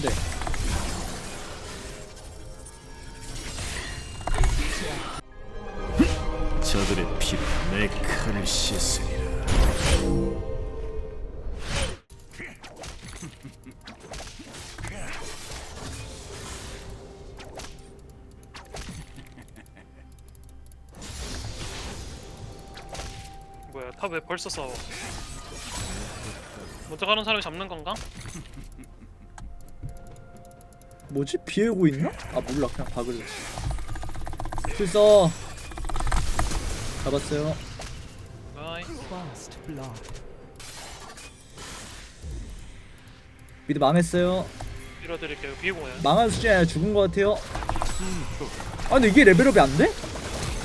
네. 저들의 피로 내 칼을 씻으리라. 뭐야 탑 왜 벌써 싸워 먼저 가는 사람이 잡는 건가? 뭐지? 비에고 있나? 아 몰라. 그냥 박을래 필써 잡았어요. 미드 망했어요. 밀어드릴게요. 비공이야. 망한 수준이 아니라 죽은 것 같아요. 아 근데 이게 레벨업이 안 돼?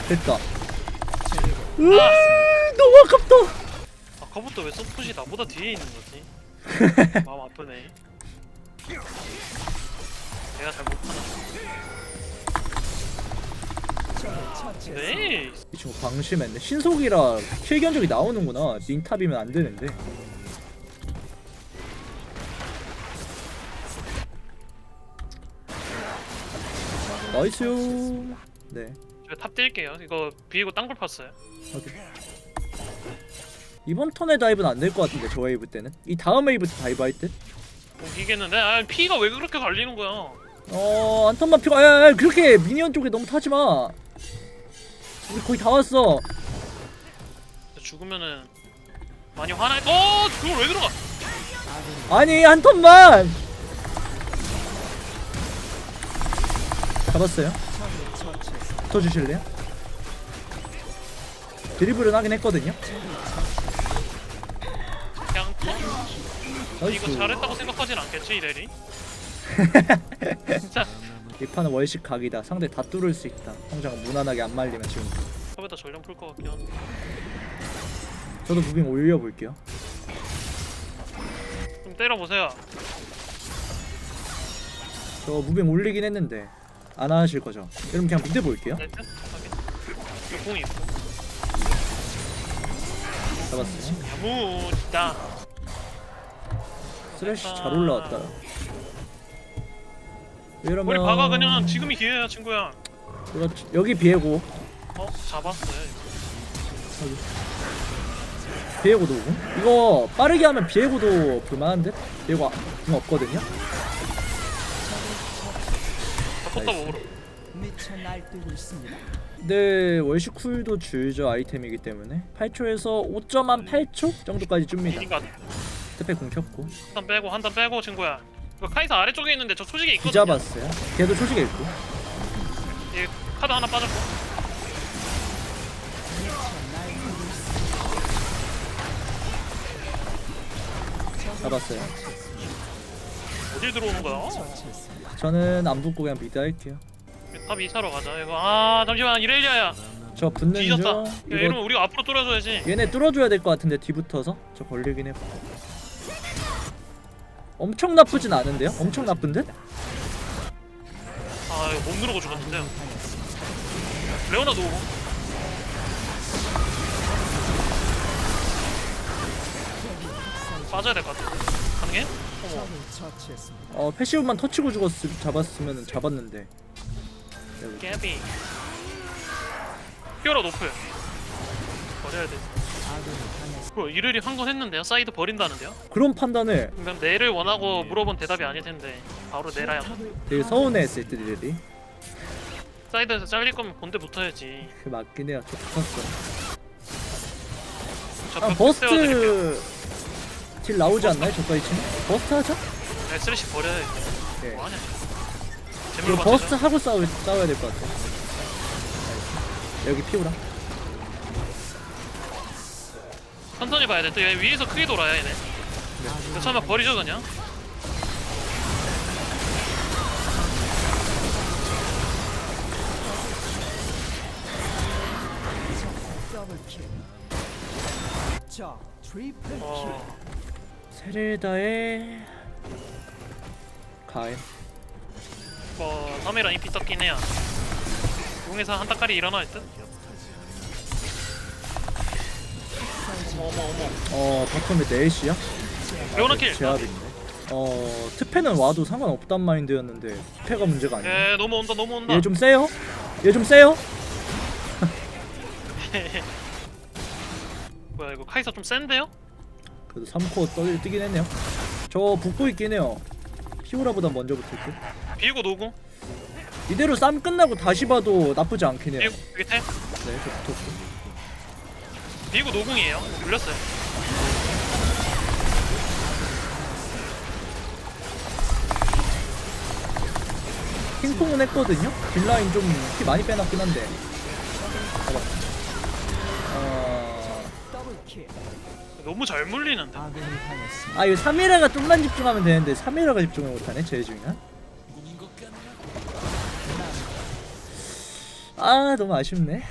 됐다. 으아 너무 아깝다. 아까부터 왜 서폿이 나보다 뒤에 있는 거지? 마음 아프네 내가 잘못 하나? 네 이. 친구 방심했네. 신속이라 킬 견적이 나오는구나. 닌탑이면 안 되는데. 나이스요. 네. 제가 탑 뛸게요. 이거 비고 땅굴 팠어요. 확인. 이번 턴에 다이브는 안 될 것 같은데 저 웨이브 때는? 이 다음 웨이브 때 다이브 할듯 이기겠는데? 아 피가 왜 그렇게 갈리는 거야 어, 한 턴만 피고, 야, 야, 그렇게 미니언 쪽에 너무 타지 마. 우리 거의 다 왔어. 죽으면은 많이 화나 어 그걸 왜 들어가 아니, 한 턴만. 잡았어요. 더 주실래요? 드리블은 하긴 했거든요. 그냥 어? 이거 나이스. 잘했다고 생각하진 않겠지 이래리 진짜 이 판은 월식 각이다. 상대 다 뚫을 수 있다. 성장 무난하게 안 말리면 지금. 탑에다 전령 풀 것 같긴 한데 저도 무빙 올려볼게요. 좀 때려보세요 저 무빙 올리긴 했는데 안 하실 거죠? 그럼 그냥 미드 볼게요. 확인 이거 공이 있고 잡았어요. 야무지다 쓰레쉬 잘 올라왔다. 이러면 머리 박아 그냥. 지금이 기회야 친구야. 그렇지. 여기 비에고. 어? 잡았어요 비에고도. 오고 이거 빠르게 하면 비에고도 볼만한데? 비에고 궁 없거든요? 바꿨다 먹으러. 미쳐 날뛰고 있습니다. 근데 월시 쿨도 줄죠 아이템이기 때문에 8초에서 5.8초 정도까지 줍니다. 스페 궁 켰고. 한단 빼고 한단 빼고 친구야 이거 카이사 아래쪽에 있는데 저 초식에 있거든요. 뒤잡았어요. 걔도 초식에 있고. 얘 카드 하나 빠졌고. 잡았어요. 어딜 들어오는 거야? 저는 안 붙고 그냥 미드 할게요. 탑 2차로 가자 이거. 아 잠시만 이렐리아야. 저 붙는 뒤졌다. 중. 야, 이거 이러면 우리가 앞으로 뚫어줘야지. 얘네 뚫어줘야 될 것 같은데 뒤 붙어서? 저 걸리긴 해봐 엄청 나쁘진 않은데요? 엄청 나쁜데? 아 이거 못 누르고 죽었는데요 레오나도 빠져야 될 것 같아 가능해? 어머. 어 패시브만 터치고 죽었으 잡았으면 잡았는데. 깨비 히어로 높을 버려야 돼 당했습니다. 그거 이르리 한건 했는데요 사이드 버린다는데요? 그런 판단을 그럼 내를 원하고 물어본 대답이 아닐 텐데 바로 내라야 되게 서운해했을 때들이 사이드에서 잘릴 거면 본대 붙어야지 그 맞긴 해요 저 붙었어 저아벽 세워드릴게요. 버스트 딜 나오지 않나요? 저까지 치면? 버스트 하자? 야, 쓰레쉬 버려야 돼 네. 뭐하냐 이거 재물로 버스트 버스트 하고 싸우, 싸워야 될 것 같아 여기 피우라 천천히 봐야 돼 또 얘 위에서 크게 돌아야 얘네. 그 처음에 버리죠 그냥. 어. 세레다의 가임 뭐 3이랑 EP 떴긴 해요. 용에서 한 따까리 일어날 듯? 어머 어머 어 바텀에 넷이야? 레오나 킬 제압인데 어 특패는 와도 상관없단 마인드였는데 특패가 문제가 아니에요. 에 넘어온다 넘어온다 얘 좀 세요? 얘 좀 세요? 뭐야 이거 카이사 좀 센데요? 그래도 3코어 떠 뛰긴 했네요. 저 붙고 있긴 해요. 피오라보다 먼저 붙을 듯. 비고 노구 이대로 쌈 끝나고 다시 봐도 나쁘지 않긴 해요. 비고 템 네, 저 붙었고. 비고 노궁이에요 물렸어요 핑퐁은 했거든요. 딜라인 좀 피 많이 빼놨긴 한데. 잡았. 어... 너무 잘 물리는데. 아 이거 3일화가 좀만 집중하면 되는데 3일화가 집중을 못하네 제중이가. 아 너무 아쉽네.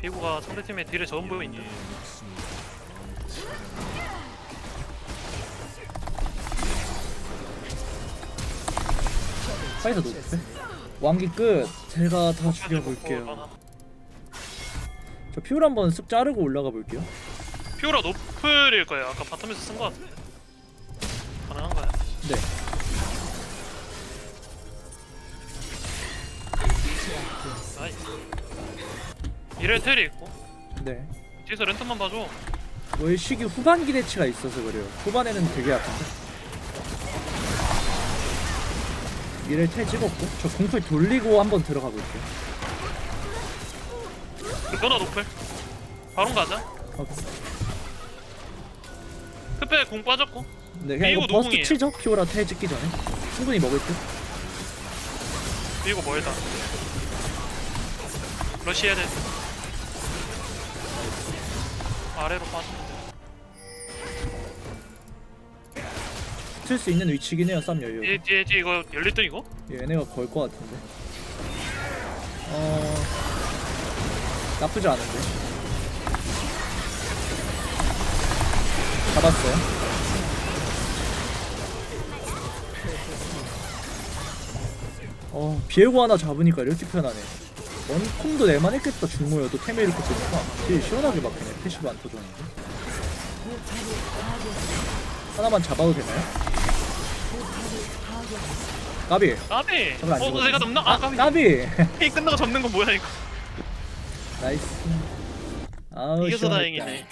비고가 상대팀의 딜을 전부 있네 파이터 높대. 왕기 끝. 제가 다 어, 죽여볼게요. 저 피울 한번 쓱 자르고 올라가 볼게요. 피오라 노플일 거예요 아까 바텀에서 쓴 거 같은데 가능한가요? 네. 이렐 텔이 있고 네. 뒤에서 랜턴만 봐줘 월식이 후반 기 대치가 있어서 그래요. 후반에는 되게 아픈데. 미를 태 찍었고 저 공풀 돌리고 한번 들어가 볼게요. 끊어 노플 바론 가자 어, 급해 공 빠졌고 네, 그냥 이거 버스트 노공이에요. 치죠. 피오라 태 찍기 전에 충분히 먹을 듯. 비고 멀다 러시 해야 돼 아래로 빠지는데 붙을 수 있는 위치긴 해요. 쌈 여유. 뒤에 뒤에 뒤에 이거 듯 이거? 얘네가 걸 것 같은데. 어 나쁘지 않은데. 잡았어요. 어 비에고 하나 잡으니까 이렇게 편하네. 원콤도 내만 했겠다 중모여도 템에 이렇게 뜨니까 되게 시원하게 막히네. 패시브 안 터졌는데. 하나만 잡아도 되나요? 까비. 까비! 저걸 안어 죽었네. 내가 넘나? 아 까비 까비. 게임 끝나고 접는 건 뭐야 이거 나이스. 아우 이겨서 시원했다. 다행이네